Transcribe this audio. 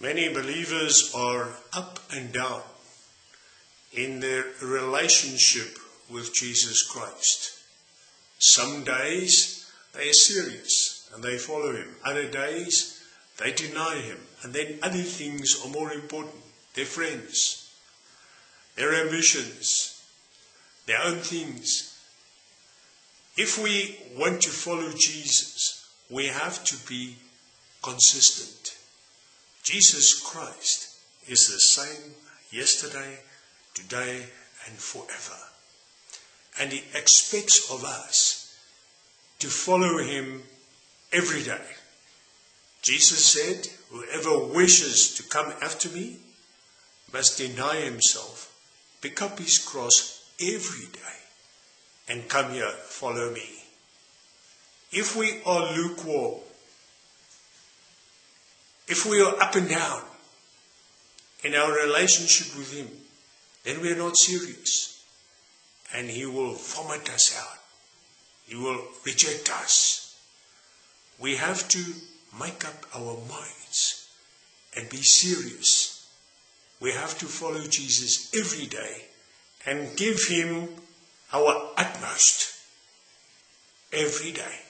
Many believers are up and down in their relationship with Jesus Christ. Some days they are serious and they follow him. Other days they deny him. And then other things are more important. Their friends, their ambitions, their own things. If we want to follow Jesus, we have to be consistent. Jesus Christ is the same yesterday, today, and forever. And he expects of us to follow him every day. Jesus said, Whoever wishes to come after me must deny himself, pick up his cross every day, and come here, follow me. If we are lukewarm, if we are up and down in our relationship with him, then we are not serious. And he will vomit us out. He will reject us. We have to make up our minds and be serious. We have to follow Jesus every day and give him our utmost every day.